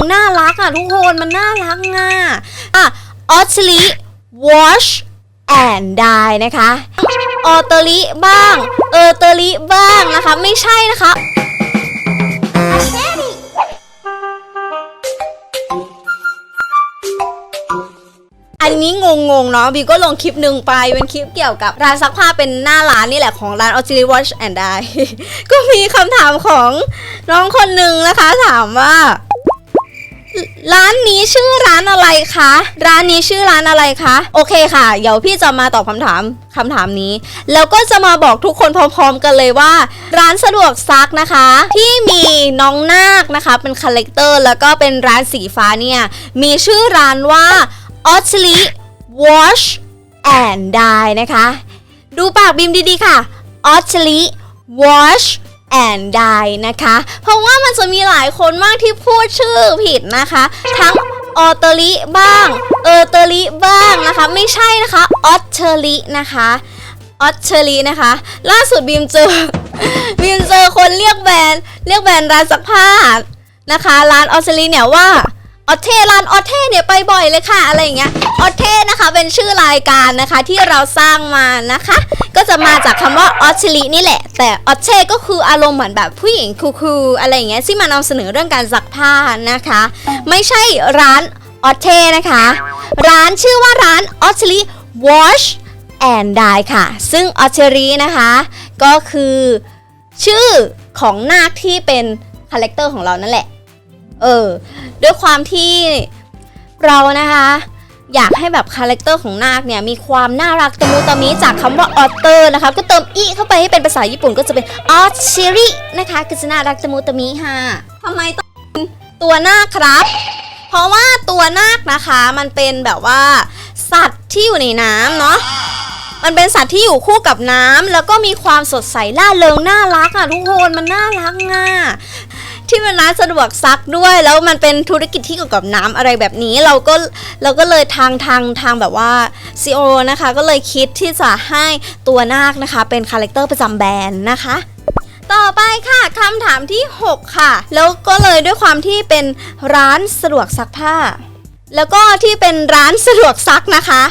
งน่ารักอะทุกคนมันน่ารักง่ะอะออชลิ wash and dye นะคะออเตอริบ้าง เออเตอริบ้างนะคะ ไม่ใช่นะคะอันนี้งงๆเนาะบีก็ลงคลิปหนึ่งไปเป็นคลิปเกี่ยวกับร้านซักผ้าเป็นหน้าร้านนี่แหละของร้าน a u x i l i Wash and Dye ก็มีคำถามของน้องคนหนึ่งนะคะถามว่า ร้านนี้ชื่อร้านอะไรคะ ร้านนี้ชื่อร้านอะไรคะ โอเคค่ะ เดี๋ยวพี่จะมาตอบคำถามคำถามนี้ แล้วก็จะมาบอกทุกคนพร้อม ๆ กันเลยว่า ร้านสะดวกซักนะคะ ที่มีน้องนาคนะคะ เป็นคาแรคเตอร์แล้วก็เป็นร้านสีฟ้าเนี่ย มีชื่อร้านว่า o t l y Wash and Dye นะคะ ดูปากบิมดีๆค่ะ o t l y Wash and Dye นะคะ เพราะว่ามันจะมีหลายคนมากที่พูดชื่อผิดนะคะ ทั้งออเตอริบ้าง เออเตอริบ้างนะคะ ไม่ใช่นะคะออเทอรินะคะออเทอรินะคะ ล่าสุดบีมเจอบีมเจอคนเรียกแบรนด์เรียกแบรนด์ร้านซักผ้านะคะ ร้านออเทอริเนี่ยว่าออเทร้านออเทเนี่ยไปบ่อยเลยค่ะอะไรอย่างเงี้ยออเทนะคะเป็นชื่อรายการนะคะที่เราสร้างมานะคะ จะมาจากคำว่าออชลินี่แหละ แต่ออเทก็คืออารมณ์เหมือนแบบผู้หญิงคูลๆอะไรอย่างเงี้ยที่มานำเสนอเรื่องการซักผ้านะคะ ไม่ใช่ร้านออเทนะคะ ร้านชื่อว่าร้านออชลิ Wash and Dye ค่ะ ซึ่งออเชรีนะคะ ก็คือชื่อของนาคที่เป็นคาแรคเตอร์ของเรานั่นแหละ เออ ด้วยความที่เรานะคะ อยากให้แบบคาแรคเตอร์ของนาคเนี่ยมีความน่ารักตะมูตะมีจากคำว่าออเตอร์นะคะก็เติมอีเข้าไปให้เป็นภาษาญี่ปุ่นก็จะเป็นออชิรินะคะก็จะน่ารักตะมูตะมีค่ะทำไมต้องตัวนาคครับ เพราะว่าตัวนาคนะคะมันเป็นแบบว่า สัตว์ที่อยู่ในน้ำเนาะมันเป็นสัตว์ที่อยู่คู่กับน้ำแล้วก็มีความสดใสล่าเริงน่ารักอะทุกคนมันน่ารักง่ะ ที่มันร้านสะดวกซักด้วย แล้วมันเป็นธุรกิจที่เกี่ยวกับน้ำอะไรแบบนี้ เราก็เราก็เลยทางทางทางแบบว่าซีโอนะคะ ก็เลยคิดที่จะให้ตัวนาคนะคะ เป็นคาแรคเตอร์ประจำแบรนด์นะคะต่อไปค่ะคำถามที่ 6 ค่ะ แล้วก็เลยด้วยความที่เป็นร้านสะดวกซักผ้า แล้วก็ที่เป็นร้านสะดวกซักนะคะ